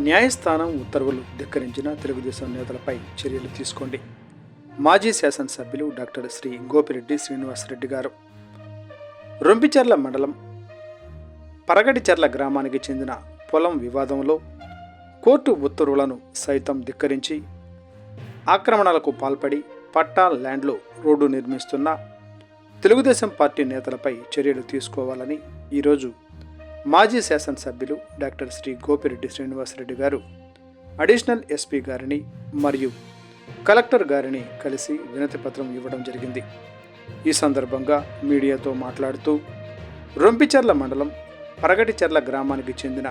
న్యాయస్థానం ఉత్తర్వులు ధిక్కరించిన తెలుగుదేశం నేతలపై చర్యలు తీసుకోండి. మాజీ శాసనసభ్యులు డాక్టర్ శ్రీ గోపిరెడ్డి శ్రీనివాసరెడ్డి గారు. రొంపిచెర్ల మండలం పరగడిచెర్ల గ్రామానికి చెందిన పొలం వివాదంలో కోర్టు ఉత్తర్వులను సైతం ధిక్కరించి ఆక్రమణలకు పాల్పడి పట్టా ల్యాండ్లో రోడ్డు నిర్మిస్తున్న తెలుగుదేశం పార్టీ నేతలపై చర్యలు తీసుకోవాలని ఈరోజు మాజీ శాసనసభ్యులు డాక్టర్ శ్రీ గోపిరెడ్డి శ్రీనివాసరెడ్డి గారు అడిషనల్ ఎస్పీ గారిని మరియు కలెక్టర్ గారిని కలిసి వినతిపత్రం ఇవ్వడం జరిగింది. ఈ సందర్భంగా మీడియాతో మాట్లాడుతూ రొంపిచెర్ల మండలం పరగటిచెర్ల గ్రామానికి చెందిన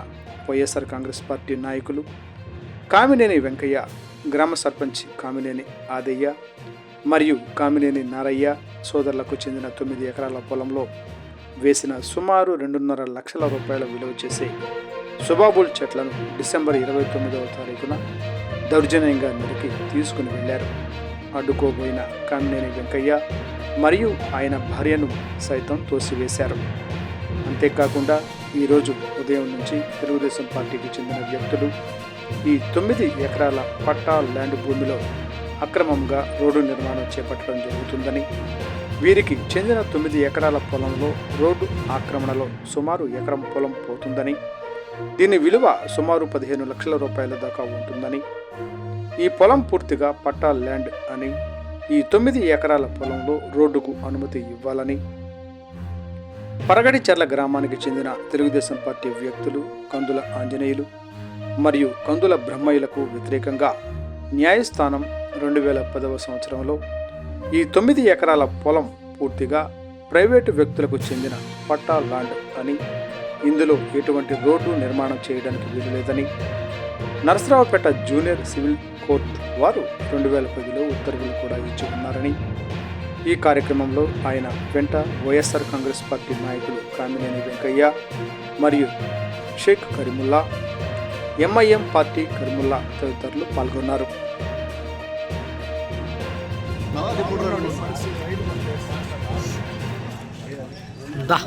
వైఎస్ఆర్ కాంగ్రెస్ పార్టీ నాయకులు కామినేని వెంకయ్య గ్రామ సర్పంచ్ కామినేని ఆదయ్య మరియు కామినేని నారయ్య సోదరులకు చెందిన తొమ్మిది ఎకరాల పొలంలో వేసిన సుమారు రెండున్నర లక్షల రూపాయల విలువ చేసే సుబాబుల్ చెట్లను డిసెంబర్ ఇరవై తొమ్మిదవ తారీఖున దౌర్జన్యంగా నరికి తీసుకుని వెళ్ళారు. అడ్డుకోబోయిన కామినేని వెంకయ్య మరియు ఆయన భార్యను సైతం తోసివేశారు. అంతేకాకుండా ఈరోజు ఉదయం నుంచి తెలుగుదేశం పార్టీకి చెందిన వ్యక్తులు ఈ తొమ్మిది ఎకరాల పట్టా ల్యాండ్ భూమిలో అక్రమంగా రోడ్డు నిర్మాణం చేపట్టడం జరుగుతుందని. వీరికి చెందిన తొమ్మిది ఎకరాల పొలంలో రోడ్డు ఆక్రమణలో సుమారు ఎకరం పొలం పోతుందని దీని విలువ సుమారు పదిహేను లక్షల రూపాయల దాకా ఉంటుందని. ఈ పొలం పూర్తిగా పట్టా ల్యాండ్ అని ఈ తొమ్మిది ఎకరాల పొలంలో రోడ్డుకు అనుమతి ఇవ్వాలని. పరగడిచెర్ల గ్రామానికి చెందిన తెలుగుదేశం పార్టీ వ్యక్తులు కందుల ఆంజనేయులు మరియు కందుల బ్రహ్మయ్యలకు వ్యతిరేకంగా న్యాయస్థానం రెండు వేల పదవ సంవత్సరంలో ఈ తొమ్మిది ఎకరాల పొలం పూర్తిగా ప్రైవేటు వ్యక్తులకు చెందిన పట్టా ల్యాండ్ అని ఇందులో ఎటువంటి రోడ్డు నిర్మాణం చేయడానికి వీలు లేదని నరసరావుపేట జూనియర్ సివిల్ కోర్టు వారు రెండు వేల పదిలో ఉత్తర్వులు కూడా ఇచ్చి ఉన్నారని ఈ కార్యక్రమంలో ఆయన వెంట వైఎస్ఆర్ కాంగ్రెస్ పార్టీ నాయకులు కామినేని వెంకయ్య మరియు షేక్ కరీముల్లా ఎంఐఎం పార్టీ కరీముల్లా తదితరులు పాల్గొన్నారు. దా.